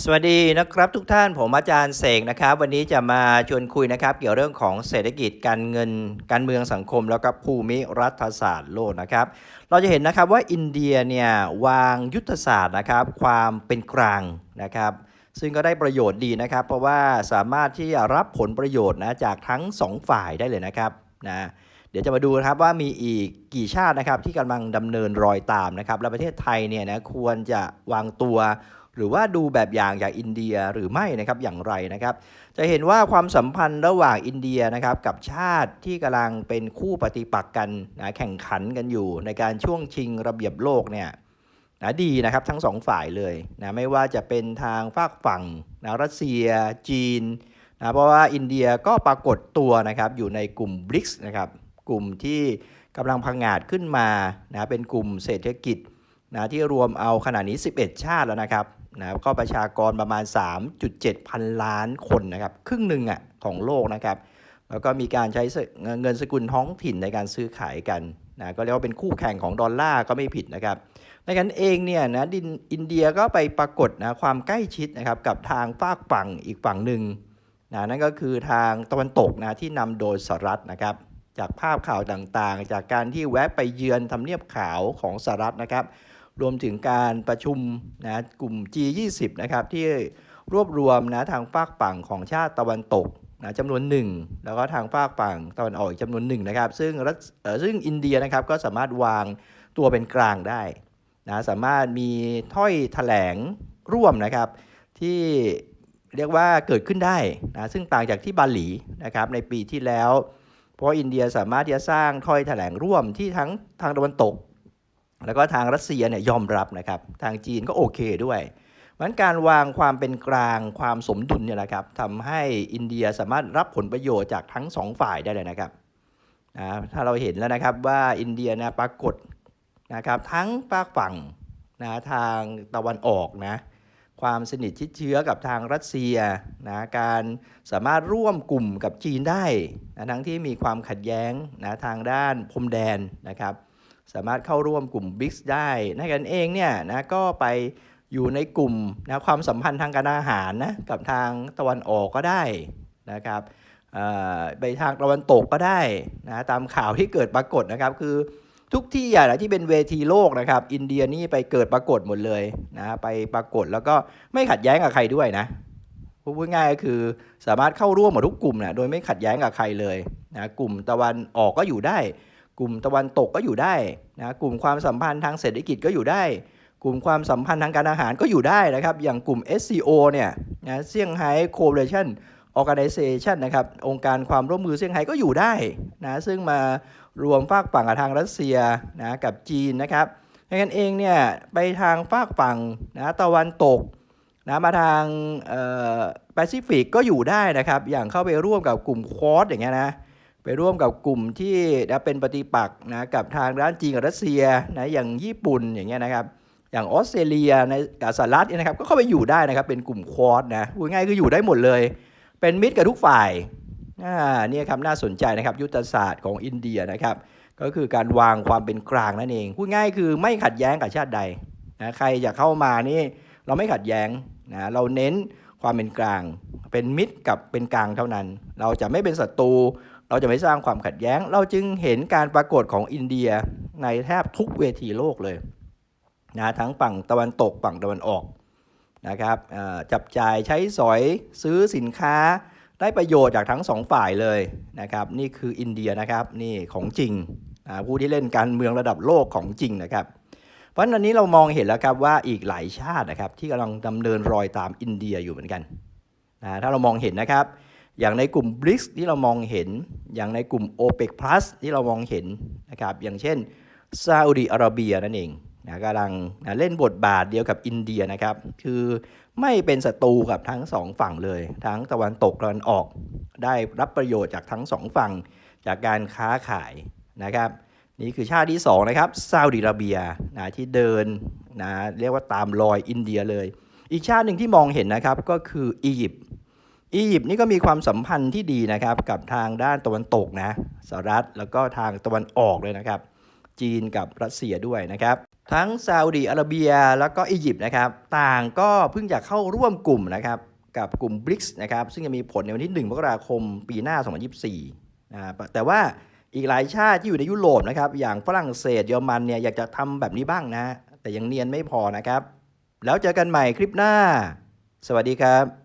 สวัสดีนะครับทุกท่านผมอาจารย์เสกนะครับ วันนี้จะมาชวนคุยนะครับเกี่ยวเรื่องของเศรษฐกิจการเงิน การเมืองสังคม แล้วก็ภูมิรัฐศาสตร์โลกนะครับ เราจะเห็นนะครับว่าอินเดียเนี่ยวางยุทธศาสตร์นะครับความเป็นกลางนะครับซึ่งก็ได้ประโยชน์ดีนะครับ เพราะว่าสามารถที่จะรับผลประโยชน์นะจากทั้งสองฝ่ายได้เลยนะครับนะเดี๋ยวจะมาดูนะครับว่ามีอีกกี่ชาตินะครับที่กำลังดำเนินรอยตามนะครับและประเทศไทยเนี่ยนะควรจะวางตัว หรือว่าดูแบบอย่างจากอินเดียหรือไม่นะครับอย่างไรนะครับ จะเห็นว่าความสัมพันธ์ระหว่างอินเดียนะครับกับชาติที่กำลังเป็นคู่ปฏิปักษ์กันนะแข่งขันกันอยู่ ในการช่วงชิงระเบียบโลกเนี่ยนะดีนะครับทั้งสองฝ่ายเลยนะไม่ว่าจะเป็นทางฝากฝั่งนะรัสเซีย จีนนะเพราะว่าอินเดียก็ปรากฏตัวนะครับอยู่ในกลุ่มบริกส์นะครับกลุ่มที่กำลังพังงาดขึ้นมานะเป็นกลุ่มเศรษฐกิจนะที่รวมเอาขนาดนี้ 11 ชาติแล้วนะครับ นะครับก็ประชากรประมาณ 3.7 พันล้านคนนะครับครึ่งหนึ่งอะของโลกนะครับ แล้วก็มีการใช้เงินสกุลท้องถิ่นในการซื้อขายกันนะก็เรียกว่าเป็นคู่แข่งของดอลลาร์ก็ไม่ผิดนะครับในกันเองเนี่ยนะดินอินเดียก็ไปปรากฏนะความใกล้ชิดนะครับกับทางฝากฝั่งอีกฝั่งหนึ่งนะนั่นก็คือทางตะวันตกนะที่นำโดยสหรัฐนะครับ จากภาพข่าวต่างๆ จากการที่แวะไปเยือนทำเนียบขาวของสหรัฐนะครับ รวมถึงการประชุมนะกลุ่ม G20 นะครับที่รวบรวมนะทางฝากฝั่งของชาติตะวันตกนะจำนวนหนึ่งแล้วก็ทางฝากฝั่งตะวันออกอีกจำนวนหนึ่งนะครับซึ่งรัสเออซึ่งอินเดียนะครับก็สามารถวางตัวเป็นกลางได้นะสามารถมีถ้อยแถลงร่วมนะครับที่เรียกว่าเกิดขึ้นได้นะซึ่งต่างจากที่บาหลีนะครับในปีที่แล้ว เพราะอินเดียสามารถที่จะสร้างถ้อยแถลงร่วมที่ทั้งทางตะวันตก แล้วก็ทางรัสเซียเนี่ยยอมรับนะครับ ทางจีนก็โอเคด้วยเพราะฉะนั้นการวางความเป็นกลางความสมดุลเนี่ยนะครับทำให้อินเดียสามารถรับผลประโยชน์จากทั้งสองฝ่ายได้เลยนะครับนะถ้าเราเห็นแล้วนะครับว่าอินเดียนะปรากฏนะครับทั้งฝากฝั่งนะทางตะวันออกนะความสนิทชิดเชื้อกับทางรัสเซียนะการสามารถร่วมกลุ่มกับจีนได้นะทั้งที่มีความขัดแย้งนะทางด้านพรมแดนนะครับ สามารถเข้าร่วมกลุ่ม BRICS ได้นะกันเองเนี่ยนะก็ไปอยู่ในกลุ่มนะความสัมพันธ์ทางการอาหารนะกับทางตะวันออกก็ได้นะครับไปทางตะวันตกก็ได้นะตามข่าวที่เกิดปรากฏนะครับคือทุกที่อะนะที่เป็นเวทีโลกนะครับ อินเดียนี่ไปเกิดปรากฏหมดเลยนะไปปรากฏแล้วก็ไม่ขัดแย้งกับใครด้วยนะพูดง่ายก็คือสามารถเข้าร่วมหมดทุกกลุ่มนะโดยไม่ขัดแย้งกับใครเลยนะกลุ่มตะวันออกก็อยู่ได้ ลุ่มตะวันตกก็อยู่ได้นะกลุ่มความสัมพันธ์ทางเศรษฐกิจก็อยู่ได้ กลุ่มความสัมพันธ์ทางการอาหารก็อยู่ได้นะครับ อย่างกลุ่ม SCO เนี่ยนะเซี่ยงไฮ้ Cooperation Organization นะครับ องค์การความร่วมมือเซี่ยงไฮ้ก็อยู่ได้นะ ซึ่งมารวมฝากฝั่งกับทางรัสเซียนะกับจีนนะครับดังนั้นเองเนี่ยไปทางฝากฝั่งนะตะวันตกนะมาทางแปซิฟิกก็อยู่ได้นะครับ อย่างเข้าไปร่วมกับกลุ่มควอดอย่างเงี้ยนะ ไปร่วมกับกลุ่มที่นะเป็นปฏิปักษ์นะกับทางด้านจีนกับรัสเซียนะอย่างญี่ปุ่นอย่างเงี้ยนะครับ อย่างออสเตรเลียในกับสหรัฐนะครับก็เข้าไปอยู่ได้นะครับเป็นกลุ่มควอดนะพูดง่ายคืออยู่ได้หมดเลย เป็นมิตรกับทุกฝ่ายอ่านี่ครับน่าสนใจนะครับยุทธศาสตร์ของอินเดียนะครับ ก็คือการวางความเป็นกลางนั่นเองพูดง่ายคือไม่ขัดแย้งกับชาติใดนะใครจะเข้ามานี่เราไม่ขัดแย้งนะเราเน้นความเป็นกลาง เป็นมิตรกับเป็นกลางเท่านั้น เราจะไม่เป็นศัตรู เราจะไม่สร้างความขัดแย้ง เราจึงเห็นการปรากฏของอินเดียในแทบทุกเวทีโลกเลยนะทั้งฝั่งตะวันตกฝั่งตะวันออกนะครับจับจ่ายใช้สอยซื้อสินค้าได้ประโยชน์จากทั้งสองฝ่ายเลยนะครับ นี่คืออินเดียนะครับนี่ของจริงนะผู้ที่เล่นการเมืองระดับโลกของจริงนะครับ เพราะฉะนั้นนี้เรามองเห็นแล้วครับว่าอีกหลายชาตินะครับที่กำลังดำเนินรอยตามอินเดียอยู่เหมือนกันนะถ้าเรามองเห็นนะครับ อย่างในกลุ่ม BRICS ที่เรามองเห็น อย่างในกลุ่ม OPEC Plus ที่เรามองเห็นนะครับอย่างเช่นซาอุดิอาระเบียนั่นเองนะกำลังนะเล่นบทบาทเดียวกับอินเดียนะครับ คือไม่เป็นศัตรูกับทั้งสองฝั่งเลย ทั้งตะวันตกตะวันออก ได้รับประโยชน์จากทั้งสองฝั่งจากการค้าขายนะครับ นี่คือชาติที่2นะครับซาอุดิอาระเบียนะที่เดินนะเรียกว่าตามรอยอินเดียเลย อีกชาติหนึ่งที่มองเห็นนะครับก็คืออียิปต์ อียิปต์นี่ก็มีความสัมพันธ์ที่ดีนะครับกับทางด้านตะวันตกนะสหรัฐแล้วก็ทางตะวันออกเลยนะครับ จีนกับรัสเซียด้วยนะครับ ทั้งซาอุดีอาระเบียแล้วก็อียิปต์นะครับ ต่างก็เพิ่งจะเข้าร่วมกลุ่มนะครับกับกลุ่ม BRICS นะครับ ซึ่งจะมีผลในวันที่ 1 มกราคมปีหน้า 2024นะครับแต่ว่าอีกหลายชาติที่อยู่ในยุโรปนะครับ อย่างฝรั่งเศสเยอรมันเนี่ยอยากจะทำแบบนี้บ้างนะ แต่ยังเนียนไม่พอนะครับ แล้วเจอกันใหม่คลิปหน้า สวัสดีครับ